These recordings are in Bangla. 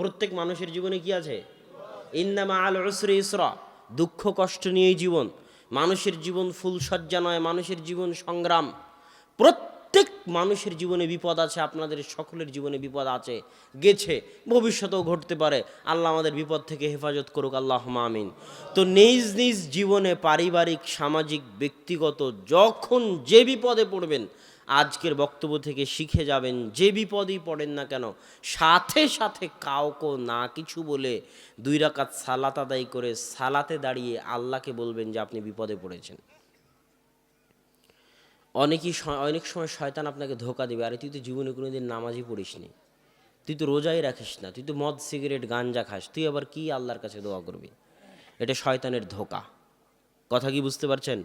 প্রত্যেক মানুষের জীবনে কি আছে? ইন্নামা আল উসরি ইসরা, দুঃখ কষ্ট নিয়েই জীবন। মানুষের জীবন ফুলসজ্জা নয়, মানুষের জীবন সংগ্রাম। প্রত্যেক মানুষের জীবনে বিপদ আছে, আপনাদের সকলের জীবনে বিপদ আছে, গেছে, ভবিষ্যতেও ঘটতে পারে। আল্লাহ আমাদের বিপদ থেকে হেফাজত করুক আল্লাহ আমিন। তো নিজ নিজ জীবনে পারিবারিক, সামাজিক, ব্যক্তিগত, যখন যে বিপদে পড়বেন আজকের বক্তব্য থেকে শিখে যাবেন, যে বিপদেই পড়েন না কেন, সাথে সাথে কাউকে না কিছু বলে দুই রাকাত সালাত আদায় করে সালাতে দাঁড়িয়ে আল্লাহকে বলবেন যে আপনি বিপদে পড়েছেন। অনেকই অনেক সময় শয়তান আপনাকে ধোকা দেবে, আরে তুই তো জীবনে কোনোদিন নামাজই পড়িসনি, তুই তো রোজাই রাখিস না, তুই তো মদ, সিগারেট, গাঞ্জা খাস, তুই আবার কি আল্লাহর কাছে দোয়া করবি? এটা শয়তানের ধোকা। কথা কি বুঝতে পারছেন?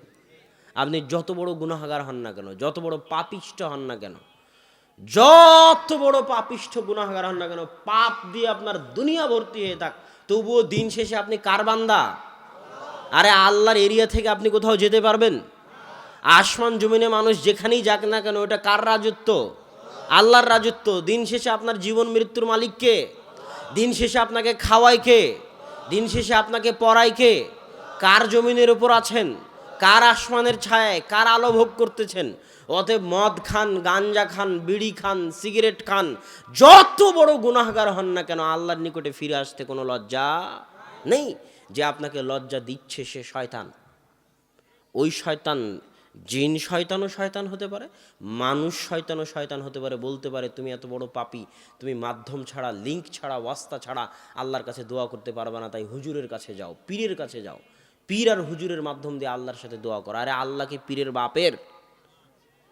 আপনি যত বড় গুনাহাগার হন না কেন, যত বড় পাপিষ্ট হন না কেন, যত বড় পাপিষ্ঠ গুনাহাগার হন না কেন, পাপ দিয়ে আপনার দুনিয়া ভর্তি হয়ে থাক। তবুও দিন শেষে আপনি কার বান্দা? আরে আল্লাহর এরিয়া থেকে আপনি কোথাও যেতে পারবেন? আসমান জমিনে মানুষ যেখানেই যাক না কেন, ওটা কার রাজত্ব? আল্লাহর রাজত্ব। দিন শেষে আপনার জীবন মৃত্যুর মালিক কে? দিন শেষে আপনাকে খাওয়ায় কে? দিন শেষে আপনাকে পড়ায় কে? কার জমিনের উপর আছেন? কার আসমানের ছায়ায় কার আলো ভোগ করতেছেন? অতএব মদ খান, গাঞ্জা খান, বিড়ি খান, সিগারেট খান, যত বড় গুনাহগার হন না কেন আল্লাহর নিকটে ফিরে আসতে কোনো লজ্জা নেই? যে আপনাকে লজ্জা দিচ্ছে সে শয়তান। ওই শয়তান জিন শয়তানও শয়তান হতে পারে, মানুষ শয়তানও শয়তান হতে পারে, বলতে পারে, তুমি এত বড় পাপি, তুমি মাধ্যম ছাড়া লিঙ্ক ছাড়া, ওয়াস্তা ছাড়া আল্লাহর কাছে দোয়া করতে পারবে না, তাই হুজুরের কাছে যাও, পীরের কাছে যাও। পীর আর হুজুরের মাধ্যম দিয়ে আল্লাহর সাথে দোয়া করা। আরে আল্লাহ কি পীরের বাপের?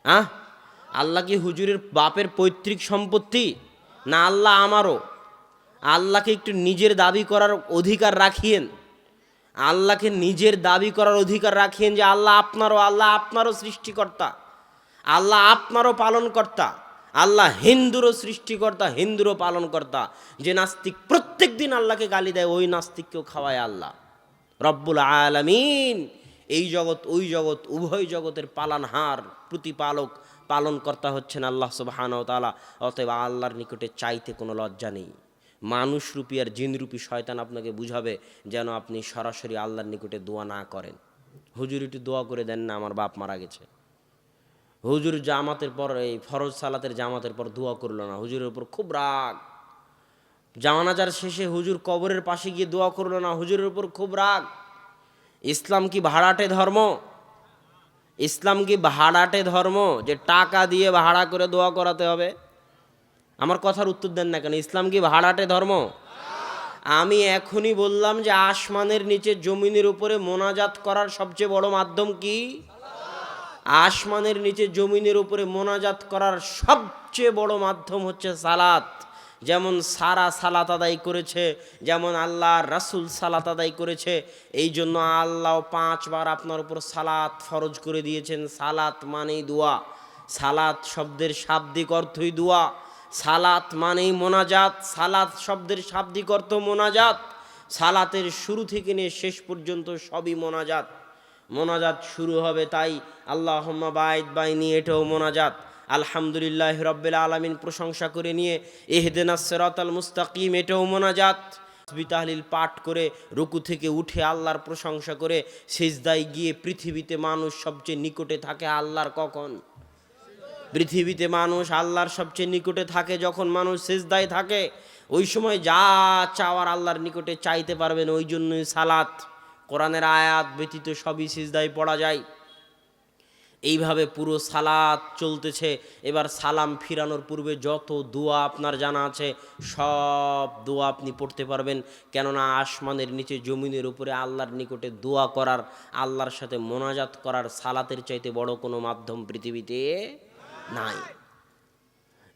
হ্যাঁ? আল্লাহ কি হুজুরের বাপের পৈতৃক সম্পত্তি? না আল্লাহ আমারও। আল্লাহকে একটু নিজের দাবি করার অধিকার রাখিয়েন। আল্লাহকে নিজের দাবি করার অধিকার রাখিয়েন যে আল্লাহ আপনারও আল্লাহ আপনারও সৃষ্টিকর্তা। আল্লাহ আপনারও পালনকর্তা। আল্লাহ হিন্দুরও সৃষ্টিকর্তা, হিন্দুরও পালনকর্তা। যে নাস্তিক প্রত্যেক দিন আল্লাহকে গালি দেয়, ওই নাস্তিককেও খাওয়ায় আল্লাহ। রব্বুল আলামিন। এই জগৎ, ওই জগৎ, উভয় জগতের পালনহার প্রতিপালক, পালনকর্তা হচ্ছেন আল্লাহ সুবহানাহু ওয়া তাআলা। অতএব আল্লাহর নিকটে চাইতে কোনো লজ্জা নেই। মানুষরূপী আর জিনরূপী শয়তান আপনাকে বুঝাবে যেন আপনি সরাসরি আল্লাহর নিকটে দোয়া না করেন। হুজুর, একটু দোয়া করে দেন না, আমার বাপ মারা গেছে। হুজুর জামাতের পর, এই ফরজ সালাতের জামাতের পর দোয়া করল না। হুজুরের উপর খুব রাগ। জামানাজার শেষে হুজুর কবরের পাশে গিয়ে দোয়া করল, না, হুজুরের উপর খুব রাগ। ইসলাম কি ভাড়াটে ধর্ম? ইসলাম কি ভাড়াটে ধর্ম যে টাকা দিয়ে ভাড়া করে দোয়া করাতে হবে? আমার কথার উত্তর দেন না কেন, ইসলাম কি ভাড়াটে ধর্ম? আমি এখনই বললাম যে আসমানের নিচে জমিনের উপরে মোনাজাত করার সবচেয়ে বড় মাধ্যম কি? আসমানের নিচে জমিনের উপরে মোনাজাত করার সবচেয়ে বড় মাধ্যম হচ্ছে সালাত। যেমন সারা সালাত আদায় করেছে, যেমন আল্লাহ রাসুল সালাত আদায় করেছে, এই জন্য আল্লাহ পাঁচবার আপনার উপর সালাত ফরজ করে দিয়েছেন। সালাত মানেই দোয়া, সালাত শব্দের শাব্দিক অর্থই দোয়া, সালাত মানেই মোনাজাত, সালাত শব্দের শাব্দিক অর্থ মোনাজাত, সালাতের শুরু থেকে নিয়ে শেষ পর্যন্ত সবই মোনাজাত। মোনাজাত শুরু হবে তাই আল্লাহ বাইদ বাইনি এটাও মোনাজাত। আলহামদুলিল্লাহ রব্বিল আলমিন প্রশংসা করে নিয়ে এহদেনা সেরাত আল মুস্তাকিম, এটাও মোনাজাত। তাহলিল পাঠ করে রুকু থেকে উঠে আল্লাহর প্রশংসা করে সেজদায় গিয়ে পৃথিবীতে মানুষ সবচেয়ে নিকটে থাকে আল্লাহর কখন? পৃথিবীতে মানুষ আল্লাহর সবচেয়ে নিকটে থাকে যখন মানুষ সেজদায় থাকে। ওই সময় যা চাওয়ার আল্লাহর নিকটে চাইতে পারবেন ওই জন্যই সালাত। কোরআনের আয়াত ব্যতীত সবই সিজদায় পড়া যায়। এইভাবে পুরো সালাত চলতেছে। এবার সালাম ফিরানোর পূর্বে যত দোয়া আপনার জানা আছে, সব দোয়া আপনি পড়তে পারবেন। কেননা আসমানের নিচে জমিনের উপরে আল্লাহর নিকটে দোয়া করার, আল্লাহর সাথে মোনাজাত করার সালাতের চাইতে বড় কোনো মাধ্যম পৃথিবীতে নাই।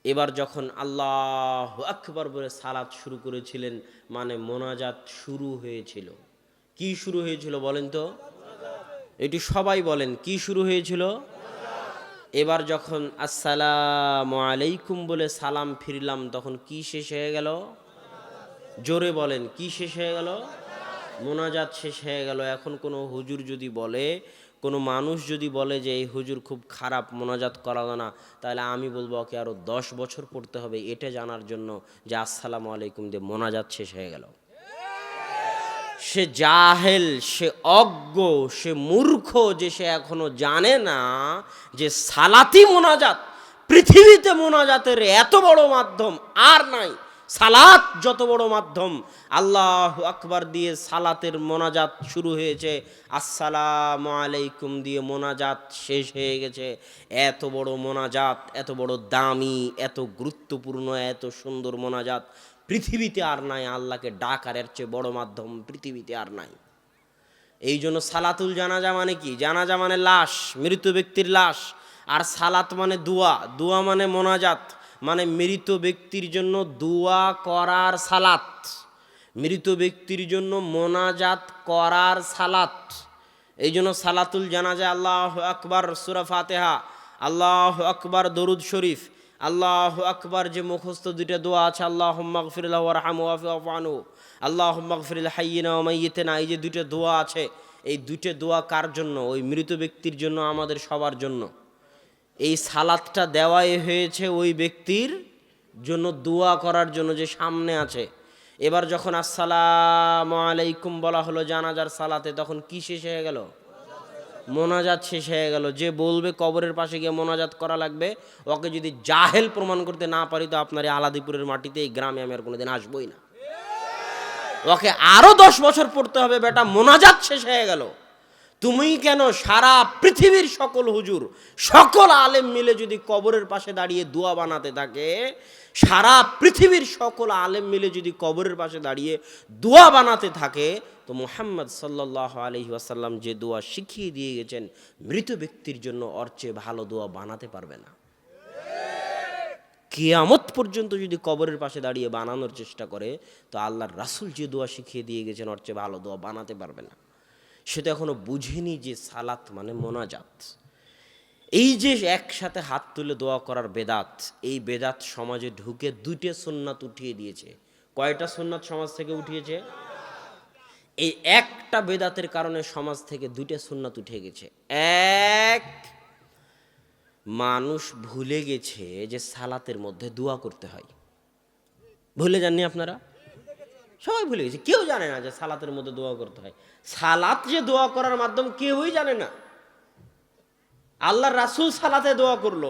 এবার যখন আল্লাহ আকবর বলে সালাত শুরু করেছিলেন মানে মোনাজাত শুরু হয়েছিল। কি শুরু হয়েছিল বলেন তো? এটি সবাই বলেন, কি শুরু হয়েছিল? এবার যখন আসসালামু আলাইকুম বলে সালাম ফিরলাম, তখন কি শেষ হয়ে গেল? জোরে বলেন, কি শেষ হয়ে গেল? মোনাজাত শেষ হয়ে গেল। এখন কোনো হুজুর যদি বলে, কোনো মানুষ যদি বলে যে এই হুজুর খুব খারাপ, মোনাজাত করালো না, তাহলে আমি বলব, ওকে আরও দশ বছর পড়তে হবে। এটা জানার জন্য যে আসসালামু আলাইকুম দিয়ে মোনাজাত শেষ হয়ে গেল। সে জাহেল, সে অজ্ঞ, সে মূর্খ যে সে এখনও জানে না যে সালাতি মোনাজাত, পৃথিবীতে মোনাজাতের এত বড় মাধ্যম আর নাই। সালাত যত বড় মাধ্যম। আল্লাহ আকবার দিয়ে সালাতের মোনাজাত শুরু হয়েছে। আসসালাম আলাইকুম দিয়ে মোনাজাত শেষ হয়ে গেছে। এত বড় মোনাজাত, এত বড় দামি, এত গুরুত্বপূর্ণ, এত সুন্দর মোনাজাত। পৃথিবীতে আর নাই, আল্লাহকে ডাকার এর চেয়ে বড় মাধ্যম পৃথিবীতে আর নাই। এই জন্য সালাতুল জানাজা মানে কি? জানাজা মানে লাশ, মৃত ব্যক্তির লাশ। আর সালাত মানে দুয়া। দুয়া মানে মোনাজাত মানে মৃত ব্যক্তির জন্য দুয়া করার সালাত। মৃত ব্যক্তির জন্য মোনাজাত করার সালাত। এই জন্য সালাতুল জানাজা, আল্লাহ আকবার, সুরা ফাতেহা, আল্লাহ আকবার, দরুদ শরীফ। আল্লাহ আকবার, যে মুখস্থ দুইটা দোয়া আছে আল্লাহ ওয়াফানু আল্লাহ মগফিরুল হাইয়িনা মাইয়েতেনা, এই যে দুইটা দোয়া আছে, এই দুইটা দোয়া কার জন্য? ওই মৃত ব্যক্তির জন্য, আমাদের সবার জন্য। এই সালাদটা দেওয়াই হয়েছে ওই ব্যক্তির জন্য দোয়া করার জন্য যে সামনে আছে। এবার যখন আসসালামু আলাইকুম বলা হলো জানাজার সালাতে, তখন কি শেষ হয়ে গেল? মোনাজাত শেষ হয়ে গেল। যে বলবে কবরের পাশে গিয়ে মোনাজাত করা লাগবে, ওকে যদি জাহেল প্রমাণ করতে না পারি, তো আপনার এই আলাদিপুরের মাটিতে এই গ্রামে আমি আর কোনোদিন আসবোই না। ওকে আরও দশ বছর পড়তে হবে, বেটা, মোনাজাত শেষ হয়ে গেল। তুমি কেন সারা পৃথিবীর সকল হুজুর, সকল আলেম মিলে যদি কবরের পাশে দাঁড়িয়ে দোয়া বানাতে থাকে, সারা পৃথিবীর সকল আলেম মিলে যদি কবরের পাশে দাঁড়িয়ে দোয়া বানাতে থাকে, তো মোহাম্মদ সাল্লাহ আলহি আসাল্লাম যে দোয়া শিখিয়ে দিয়ে গেছেন, মৃত ব্যক্তির জন্য ওর চেয়ে ভালো দোয়া বানাতে পারবে না। কেয়ামত পর্যন্ত যদি কবরের পাশে দাঁড়িয়ে বানানোর চেষ্টা করে, তো আল্লাহর রাসুল যে দোয়া শিখিয়ে দিয়ে গেছেন, ওর চেয়ে ভালো দোয়া বানাতে পারবে না। সেটা এখনও বুঝেনি যে সালাত মানে মোনাজাত। এই যে একসাথে হাত তুলে দোয়া করার বেদাত, এই বেদাত সমাজে ঢুকে দুইটে সুন্নাত উঠিয়ে দিয়েছে। কয়টা সুন্নাত সমাজ থেকে উঠিয়েছে? এই একটা বেদাতের কারণে সমাজ থেকে দুইটা সুন্নাত উঠে গেছে। এক, মানুষ ভুলে গেছে যে সালাতের মধ্যে দোয়া করতে হয়। ভুলে যাননি আপনারা? সবাই ভুলে গেছে, কেউ জানে না যে সালাতের মধ্যে দোয়া করতে হয়। সালাত যে দোয়া করার মাধ্যম কেউই জানে না। আল্লাহ রাসুল সালাতে দোয়া করল,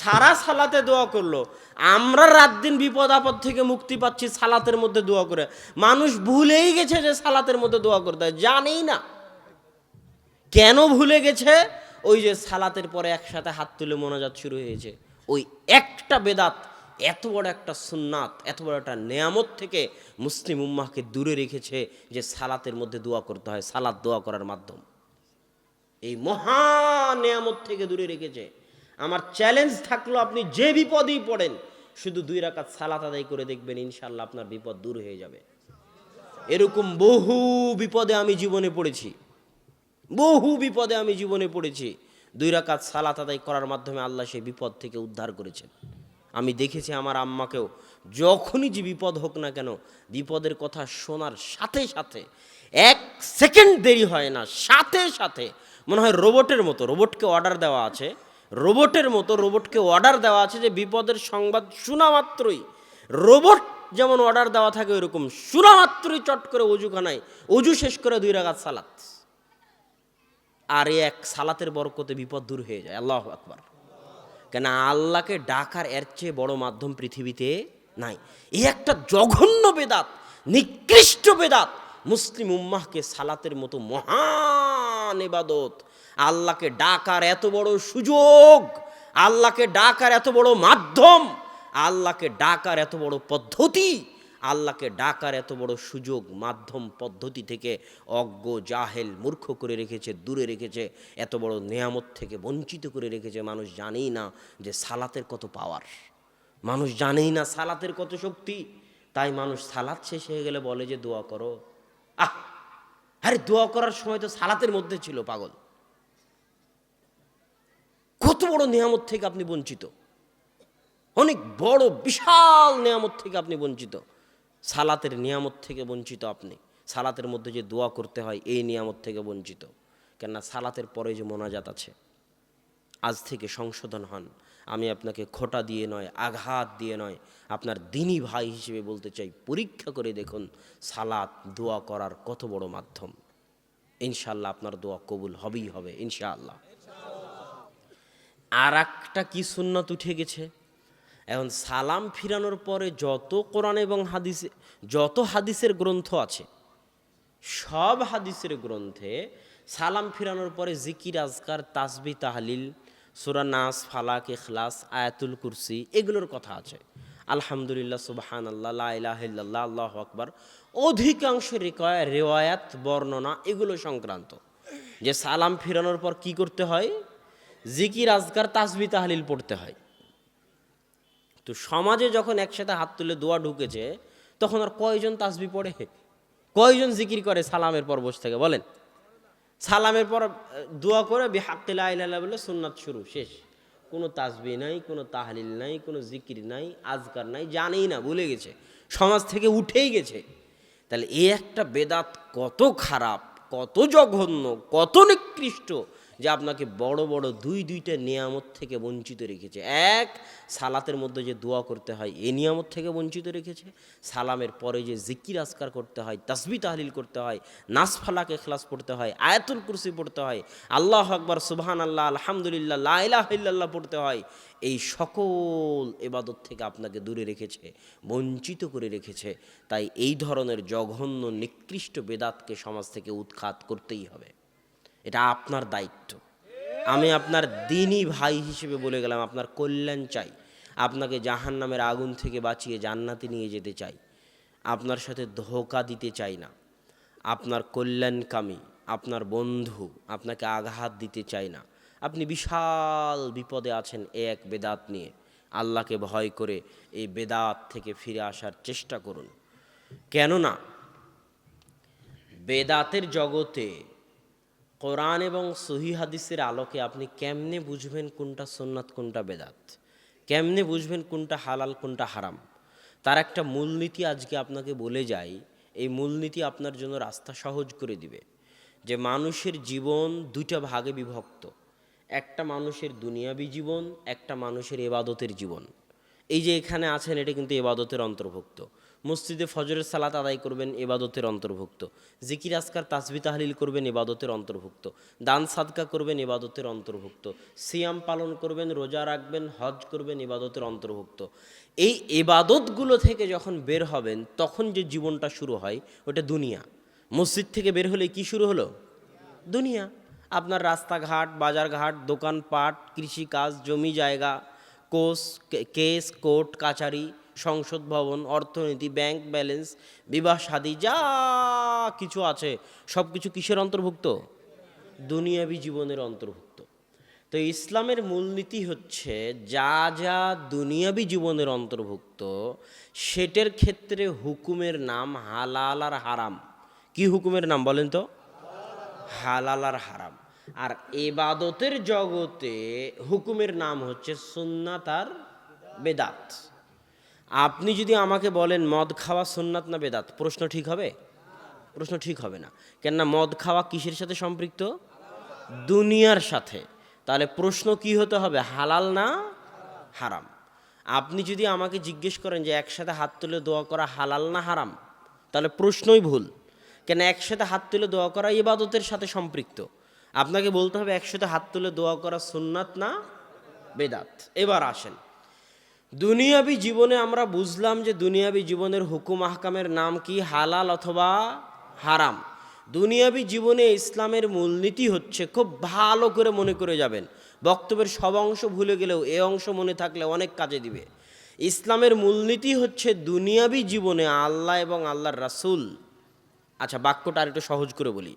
সারা সালাতে দোয়া করল। আমরা রাত দিন বিপদ আপদ থেকে মুক্তি পাচ্ছি সালাতের মধ্যে দোয়া করে। মানুষ ভুলেই গেছে যে সালাতের মধ্যে দোয়া করতে হয়, জানেই না। কেন ভুলে গেছে? ওই যে সালাতের পরে একসাথে হাত তুলে মোনাজাত শুরু হয়েছে। ওই একটা বেদাত এত বড় একটা সুন্নাত, এত বড় একটা নেয়ামত থেকে মুসলিম উম্মাহকে দূরে রেখেছে যে সালাতের মধ্যে দোয়া করতে হয়, সালাত দোয়া করার মাধ্যম। এই মহা নেয়ামত থেকে দূরে রেখেছে। আমার চ্যালেঞ্জ থাকল আপনি যে বিপদেই পড়েন, শুধু দুই রাকাত সালাত আদায় করে দেখবেন ইনশাল্লাহ আপনার বিপদ দূর হয়ে যাবে। এরকম বহু বিপদে আমি জীবনে পড়েছি। বহু বিপদে আমি জীবনে পড়েছি। দুই রাকাত সালাত আদায় করার মাধ্যমে আল্লাহ সেই বিপদ থেকে উদ্ধার করেছেন। আমি দেখেছি আমার আম্মাকেও। যখনই যে বিপদ হোক না কেন, বিপদের কথা শোনার সাথে সাথে এক সেকেন্ড দেরি হয় না, সাথে সাথে। মনে হয় রোবটের মতো, রোবটকে অর্ডার দেওয়া আছে। রোবটের মতো, রোবটকে অর্ডার দেওয়া আছে যে বিপদের সংবাদ শোনা মাত্রই। রোবট যেমন অর্ডার দেওয়া থাকে ওইরকম, শোনা মাত্রই চট করে অজুখানায়, অজু শেষ করে দুই রাগাত সালাত। আর এক সালাতের বরকতে বিপদ দূর হয়ে যায়, আল্লাহ আকবার। কেন আল্লাহকে ডাকার এর চেয়ে বড় মাধ্যম পৃথিবীতে নাই। এ একটা জঘন্য বেদাত, নিকৃষ্ট বেদাত, মুসলিম উম্মাহকে সালাতের মতো মহান এবাদত আল্লাহকে ডাকার এত বড় সুযোগ, আল্লাহকে ডাকার এত বড় মাধ্যম, আল্লাহকে ডাকার এত বড় পদ্ধতি আল্লাহকে ডাকার এত বড় সুযোগ, মাধ্যম, পদ্ধতি থেকে অজ্ঞ, জাহেল, মূর্খ করে রেখেছে, দূরে রেখেছে, এত বড় নেয়ামত থেকে বঞ্চিত করে রেখেছে, মানুষ জানেই না যে সালাতের কত পাওয়ার মানুষ জানেই না সালাতের কত শক্তি। তাই মানুষ সালাত শেষ হয়ে গেলে বলে যে, দোয়া করো। আহ! আরে, দোয়া করার সময় তো সালাতের মধ্যে ছিল, পাগল। কত বড় নিয়ামত থেকে আপনি বঞ্চিত। অনেক বড়, বিশাল নিয়ামত থেকে আপনি বঞ্চিত। সালাতের নিয়ামত থেকে বঞ্চিত আপনি। সালাতের মধ্যে যে দোয়া করতে হয়, এই নিয়ামত থেকে বঞ্চিত। কেননা সালাতের পরে যে মোনাজাত আছে, আজ থেকে সংশোধন হন। আমি আপনাকে খোটা দিয়ে নয়, আঘাত দিয়ে নয়, আপনার দিনী ভাই হিসেবে বলতে চাই, পরীক্ষা করে দেখুন সালাত, দোয়া করার কত বড় মাধ্যম। ইনশাল্লাহ আপনার দোয়া কবুল হবেই হবে, ইনশাআল্লাহ। আর একটা কি সুন্নত উঠে গেছে? এখন সালাম ফিরানোর পরে যত কোরআন এবং হাদিস, যত হাদিসের গ্রন্থ আছে, সব হাদিসের গ্রন্থে সালাম ফিরানোর পরে জিকির, আজকার তাসবি তাহলিল, সুরা নাস, ফালাক, ইখলাস, আয়াতুল কুরসি, এগুলোর কথা আছে। আলহামদুলিল্লাহ সুবাহান আল্লাহ লাহ আল্লাহ আকবর। অধিকাংশ রেকয়া- রেওয়ায়াত, বর্ণনা, এগুলো সংক্রান্ত। যে সালাম ফিরানোর পর কি করতে হয়? জিকির, আজকার তাসবি তাহলিল পড়তে হয়। তো সমাজে যখন একসাথে হাত তুলে দোয়া ঢুকেছে, তখন আর কয়জন তাসবি পড়ে? কয়জন জিকির করে সালামের পর বসে থেকে? বলেন। সালামের পর, দোয়া করে বিহাক্কিল্লা বলে সুন্নাত শুরু, শেষ। কোনো তাসবি নাই, কোনো তাহলিল নাই, কোনো জিকির নাই, আজকার নাই, জানেই না, ভুলে গেছে। সমাজ থেকে উঠেই গেছে। তাহলে এই একটা বেদাত কত খারাপ, কত জঘন্য, কত নিকৃষ্ট। যে আপনাকে বড় বড় দুই দুইটা নিয়ামত থেকে বঞ্চিত রেখেছে। এক, সালাতের মধ্যে যে দোয়া করতে হয়, এ নিয়ামত থেকে বঞ্চিত রেখেছে। সালামের পরে যে জিকির আসকার করতে হয় তাসবি তাহলিল করতে হয়, নাস ফালাক এখলাস পড়তে হয়, আয়াতুল কুরসি পড়তে হয়, আল্লাহ আকবর সুবহান আল্লাহ আলহামদুলিল্লাহ লাইলাহ ইল্লাল্লাহ পড়তে হয়, এই সকল এবাদত থেকে আপনাকে দূরে রেখেছে, বঞ্চিত করে রেখেছে। তাই এই ধরনের জঘন্য, নিকৃষ্ট বেদাতকে সমাজ থেকে উৎখাত করতেই হবে। এটা আপনার দায়িত্ব। আমি আপনার দিনই ভাই হিসেবে বলে গেলাম, আপনার কল্যাণ চাই। আপনাকে জাহান নামের আগুন থেকে বাঁচিয়ে জান্নাতে নিয়ে যেতে চাই। আপনার সাথে ধোকা দিতে চাই না। আপনার কল্যাণকামী, আপনার বন্ধু আপনাকে আঘাত দিতে চাই না। আপনি বিশাল বিপদে আছেন এ এক বেদাত নিয়ে। আল্লাহকে ভয় করে এই বেদাত থেকে ফিরে আসার চেষ্টা করুন। কেননা, বেদাতের জগতে কোরআন এবং সহি হাদিসের আলোকে আপনি কেমনে বুঝবেন কোনটা সুন্নাত, কোনটা বেদাত? কেমনে বুঝবেন কোনটা হালাল, কোনটা হারাম? তার একটা মূলনীতি আজকে আপনাকে বলে যাই, এই মূলনীতি আপনার জন্য রাস্তা সহজ করে দিবে। যে মানুষের জীবন দুইটা ভাগে বিভক্ত। একটা মানুষের দুনিয়াবী জীবন, একটা মানুষের এবাদতের জীবন। এই যে এখানে আছেন, এটা কিন্তু এবাদতের অন্তর্ভুক্ত। মসজিদে ফজরের সালাত আদায় করবেন, এবাদতের অন্তর্ভুক্ত। জিকির আসকার তাসবি, তাহলিল করবেন, এবাদতের অন্তর্ভুক্ত। দান, সাদকা করবেন, এবাদতের অন্তর্ভুক্ত। সিয়াম পালন করবেন, রোজা রাখবেন, হজ করবেন, এবাদতের অন্তর্ভুক্ত। এই এবাদতগুলো থেকে যখন বের হবেন, তখন যে জীবনটা শুরু হয়, ওটা দুনিয়া। মসজিদ থেকে বের হলে কি শুরু হলো? দুনিয়া। আপনার রাস্তাঘাট, বাজারঘাট, দোকানপাট, কৃষিকাজ, জমি জায়গা, কোষ কেস, কোর্ট, কাচারি সংসদ ভবন, অর্থনীতি, ব্যাংক ব্যালেন্স, বিবাহ শাদী যা কিছু আছে, সব কিছু কিসের অন্তর্ভুক্ত? দুনিয়াবী জীবনের অন্তর্ভুক্ত। তো ইসলামের মূলনীতি হচ্ছে, যা যা দুনিয়াবী জীবনের অন্তর্ভুক্ত, সেটার ক্ষেত্রে হুকুমের নাম হালাল আর হারাম। কি হুকুমের নাম বলেন তো? হালাল আর হারাম। আর এবাদতের জগতে হুকুমের নাম হচ্ছে সুন্নাত আর বেদাত। আপনি যদি আমাকে বলেন, মদ খাওয়া সুন্নাত না বেদাত? প্রশ্ন ঠিক হবে? প্রশ্ন ঠিক হবে না। কেননা মদ খাওয়া কিসের সাথে সম্পৃক্ত? দুনিয়ার সাথে। তাহলে প্রশ্ন কি হতে হবে? হালাল না হারাম? আপনি যদি আমাকে জিজ্ঞেস করেন যে একসাথে হাত তুলে দোয়া করা হালাল না হারাম? তাহলে প্রশ্নই ভুল। কেন একসাথে হাত তুলে দোয়া করা ইবাদতের সাথে সম্পৃক্ত। আপনাকে বলতে হবে, একসাথে হাত তুলে দোয়া করা সুন্নাত না বেদাত? এবার আসেন। দুনিয়াবী জীবনে আমরা বুঝলাম যে দুনিয়াবী জীবনের হুকুম আহকামের নাম কি? হালাল অথবা হারাম? দুনিয়াবী জীবনে ইসলামের মূলনীতি হচ্ছে খুব ভালো করে মনে করে যাবেন। বক্তব্যের সব অংশ ভুলে গেলেও এ অংশ মনে থাকলে অনেক কাজে দিবে। ইসলামের মূলনীতি হচ্ছে দুনিয়াবী জীবনে আল্লাহ এবং আল্লাহর রাসূল। আচ্ছা বাক্যটা আর একটু সহজ করে বলি।